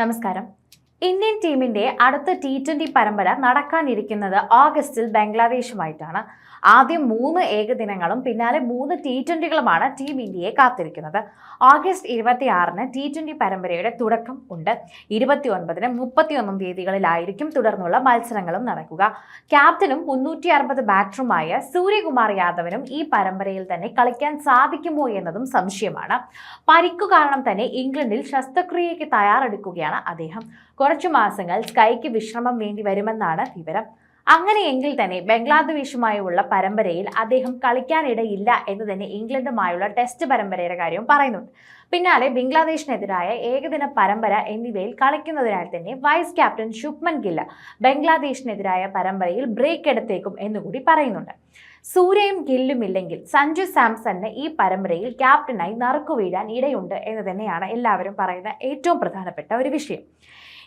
നമസ്കാരം. ഇന്ത്യൻ ടീമിന്റെ അടുത്ത ടി ട്വന്റി പരമ്പര നടക്കാനിരിക്കുന്നത് ഓഗസ്റ്റിൽ ബംഗ്ലാദേശുമായിട്ടാണ്. ആദ്യം മൂന്ന് ഏകദിനങ്ങളും പിന്നാലെ മൂന്ന് ടി ട്വന്റികളുമാണ് ടീം ഇന്ത്യയെ കാത്തിരിക്കുന്നത്. ഓഗസ്റ്റ് ഇരുപത്തിയാറിന് ടി ട്വന്റി പരമ്പരയുടെ തുടക്കം ഉണ്ട്. ഇരുപത്തി ഒൻപതിന് മുപ്പത്തിയൊന്നും തീയതികളിലായിരിക്കും തുടർന്നുള്ള മത്സരങ്ങളും നടക്കുക. ക്യാപ്റ്റനും മുന്നൂറ്റി അറുപത് ബാറ്ററുമായ സൂര്യകുമാർ യാദവനും ഈ പരമ്പരയിൽ തന്നെ കളിക്കാൻ സാധിക്കുമോ എന്നതും സംശയമാണ്. പരിക്കു കാരണം തന്നെ ഇംഗ്ലണ്ടിൽ ശസ്ത്രക്രിയയ്ക്ക് തയ്യാറെടുക്കുകയാണ് അദ്ദേഹം. കുറച്ചു മാസങ്ങൾ സ്കൈക്ക് വിശ്രമം വേണ്ടി വരുമെന്നാണ് വിവരം. അങ്ങനെയെങ്കിൽ തന്നെ ബംഗ്ലാദേശുമായുള്ള പരമ്പരയിൽ അദ്ദേഹം കളിക്കാനിടയില്ല എന്ന് തന്നെ ഇംഗ്ലണ്ടുമായുള്ള ടെസ്റ്റ് പരമ്പരയുടെ കാര്യവും പറയുന്നുണ്ട്. പിന്നാലെ ബംഗ്ലാദേശിനെതിരായ ഏകദിന പരമ്പര എന്നിവയിൽ കളിക്കുന്നതിനാൽ തന്നെ വൈസ് ക്യാപ്റ്റൻ ശുഭ്മൻ ഗില്ല ബംഗ്ലാദേശിനെതിരായ പരമ്പരയിൽ ബ്രേക്ക് എടുത്തേക്കും എന്നുകൂടി പറയുന്നുണ്ട്. സൂര്യയും ഗില്ലും ഇല്ലെങ്കിൽ സഞ്ജു സാംസണിന് ഈ പരമ്പരയിൽ ക്യാപ്റ്റനായി നറുക്കു വീഴാൻ ഇടയുണ്ട് എന്ന് തന്നെയാണ് എല്ലാവരും പറയുന്ന ഏറ്റവും പ്രധാനപ്പെട്ട ഒരു വിഷയം.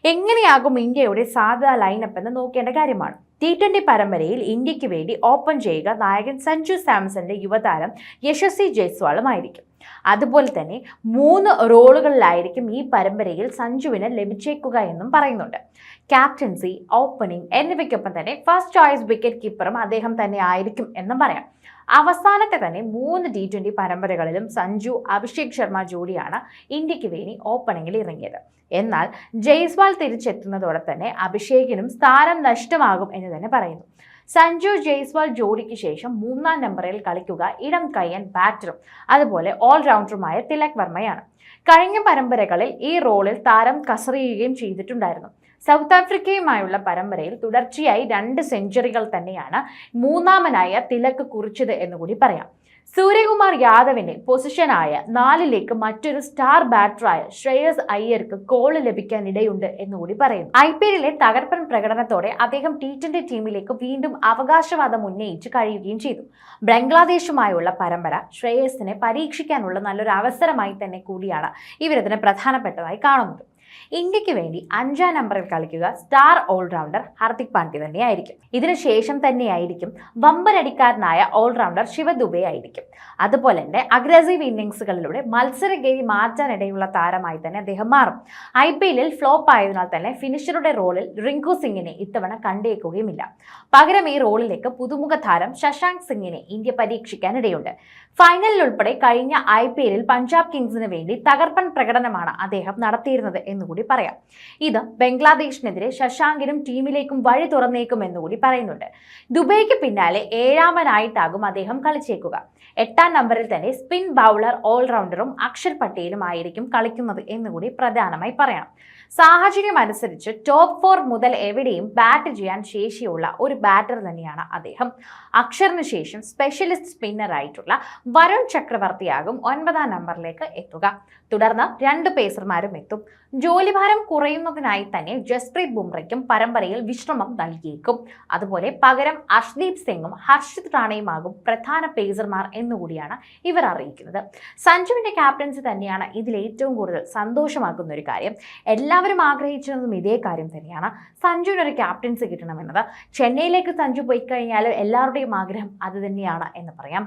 എങ്ങനെയാകും ഇന്ത്യയുടെ സാധ്യത ലൈനപ്പ് എന്ന് നോക്കേണ്ട കാര്യമാണ്. ടി ട്വന്റി പരമ്പരയിൽ ഇന്ത്യയ്ക്ക് വേണ്ടി ഓപ്പൺ ചെയ്യുക നായകൻ സഞ്ജു സാംസന്റെ യുവതാരം യശസ്വി ജയ്സ്വാളുമായിരിക്കും അതുപോലെ തന്നെ മൂന്ന് റോളുകളിലായിരിക്കും ഈ പരമ്പരയിൽ സഞ്ജുവിന് ലഭിച്ചേക്കുക എന്നും പറയുന്നുണ്ട്. ക്യാപ്റ്റൻസി ഓപ്പണിംഗ് എന്നിവയ്ക്കൊപ്പം തന്നെ ഫസ്റ്റ് ചോയ്സ് വിക്കറ്റ് കീപ്പറും അദ്ദേഹം തന്നെ ആയിരിക്കും എന്നും പറയാം. അവസാനത്തെ തന്നെ മൂന്ന് ടി ട്വന്റി പരമ്പരകളിലും സഞ്ജു അഭിഷേക് ശർമ്മ ജോഡിയാണ് ഇന്ത്യയ്ക്ക് വേണ്ടി ഓപ്പണിംഗിൽ ഇറങ്ങിയത്. എന്നാൽ ജയ്സ്വാൾ തിരിച്ചെത്തുന്നതോടെ തന്നെ അഭിഷേകിനും സ്ഥാനം നഷ്ടമാകും എന്ന് തന്നെ പറയുന്നു. സഞ്ജു ജയ്സ്വാൾ ജോഡിക്ക് ശേഷം മൂന്നാം നമ്പറിൽ കളിക്കുക ഇടം കയ്യൻ ബാറ്ററും അതുപോലെ ഓൾറൗണ്ടറുമായ തിലക് വർമ്മയാണ്. കഴിഞ്ഞ പരമ്പരകളിൽ ഈ റോളിൽ താരം കസറിയുകയും ചെയ്തിട്ടുണ്ടായിരുന്നു. സൗത്ത് ആഫ്രിക്കയുമായുള്ള പരമ്പരയിൽ തുടർച്ചയായി രണ്ട് സെഞ്ചുറികൾ തന്നെയാണ് മൂന്നാമനായ തിലക്ക് കുറിച്ചത് എന്നുകൂടി പറയാം. സൂര്യകുമാർ യാദവിന്റെ പൊസിഷനായ നാലിലേക്ക് മറ്റൊരു സ്റ്റാർ ബാറ്ററായ ശ്രേയസ് അയ്യർക്ക് കോൾ ലഭിക്കാൻ ഇടയുണ്ട് എന്നുകൂടി പറയുന്നു. ഐ പി എല്ലിലെ തകർപ്പൻ പ്രകടനത്തോടെ അദ്ദേഹം ടി ട്വന്റി ടീമിലേക്ക് വീണ്ടും അവകാശവാദം ഉന്നയിച്ച് കഴിയുകയും ചെയ്തു. ബംഗ്ലാദേശുമായുള്ള പരമ്പര ശ്രേയസിനെ പരീക്ഷിക്കാനുള്ള നല്ലൊരു അവസരമായി തന്നെ കൂടിയാണ് ഇവരതിനെ പ്രധാനപ്പെട്ടതായി കാണുന്നത്. ഇന്ത്യയ്ക്ക് വേണ്ടി അഞ്ചാം നമ്പറിൽ കളിക്കുക സ്റ്റാർ ഓൾറൗണ്ടർ ഹാർദിക് പാണ്ഡ്യ തന്നെയായിരിക്കും. ഇതിനുശേഷം തന്നെയായിരിക്കും വമ്പരടിക്കാരനായ ഓൾറൗണ്ടർ ശിവ ദുബെ ആയിരിക്കും. അതുപോലെ തന്നെ അഗ്രസീവ് ഇന്നിങ്സുകളിലൂടെ മത്സരഗതി മാറ്റാനിടയുള്ള താരമായി തന്നെ അദ്ദേഹം മാറും. ഐ പി എല്ലിൽ ഫ്ലോപ്പ് ആയതിനാൽ തന്നെ ഫിനിഷറുടെ റോളിൽ റിങ്കു സിംഗിനെ ഇത്തവണ കണ്ടേക്കുകയുമില്ല. പകരം ഈ റോളിലേക്ക് പുതുമുഖ താരം ശശാങ്ക് സിംഗിനെ ഇന്ത്യ പരീക്ഷിക്കാനിടയുണ്ട്. ഫൈനലിൽ ഉൾപ്പെടെ കഴിഞ്ഞ ഐ പി എല്ലിൽ പഞ്ചാബ് കിങ്സിന് വേണ്ടി തകർപ്പൻ പ്രകടനമാണ് അദ്ദേഹം നടത്തിയിരുന്നത് എന്നുകൂടി പറയാം. ഇത് ബംഗ്ലാദേശിനെതിരെ ശശാങ്കിനും ടീമിലേക്കും വഴി തുറന്നേക്കും എന്നുകൂടി പറയുന്നുണ്ട്. ദുബൈക്ക് പിന്നാലെ ഏഴാമനായിട്ടാകും അദ്ദേഹം കളിച്ചേക്കുക. എട്ടാം നമ്പറിൽ തന്നെ സ്പിൻ ബൗളർ ഓൾറൗണ്ടറും അക്ഷർ പട്ടേലും ആയിരിക്കും കളിക്കുന്നത് എന്നുകൂടി പ്രധാനമായി പറയണം. സാഹചര്യം അനുസരിച്ച് ടോപ്പ് ഫോർ മുതൽ എവിടെയും ബാറ്റ് ചെയ്യാൻ ശേഷിയുള്ള ഒരു ബാറ്റർ തന്നെയാണ് അദ്ദേഹം. അക്ഷറിന് ശേഷം സ്പെഷ്യലിസ്റ്റ് സ്പിന്നർ ആയിട്ടുള്ള വരുൺ ചക്രവർത്തിയാകും ഒൻപതാം നമ്പറിലേക്ക് എത്തുക. തുടർന്ന് രണ്ട് പേസർമാരും എത്തും. ജോലിഭാരം കുറയുന്നതിനായി തന്നെ ജസ്പ്രീത് ബുംറയ്ക്കും പരമ്പരയിൽ വിശ്രമം നൽകിയേക്കും. അതുപോലെ പകരം അർഷ്ദീപ് സിംഗും ഹർഷിത് റാണയുമാകും പ്രധാന പേസർമാർ എന്നുകൂടിയാണ് ഇവർ അറിയിക്കുന്നത്. സഞ്ജുവിന്റെ ക്യാപ്റ്റൻസി തന്നെയാണ് ഇതിൽ ഏറ്റവും കൂടുതൽ സന്തോഷമാക്കുന്ന ഒരു കാര്യം. എല്ലാവരും ആഗ്രഹിച്ചതും ഇതേ കാര്യം തന്നെയാണ്. സഞ്ജുവിന് ഒരു ക്യാപ്റ്റൻസി കിട്ടണമെന്നത്. ചെന്നൈയിലേക്ക് സഞ്ജു പോയി കഴിഞ്ഞാൽ എല്ലാവരുടെയും ആഗ്രഹം അത് തന്നെയാണ് എന്ന് പറയാം.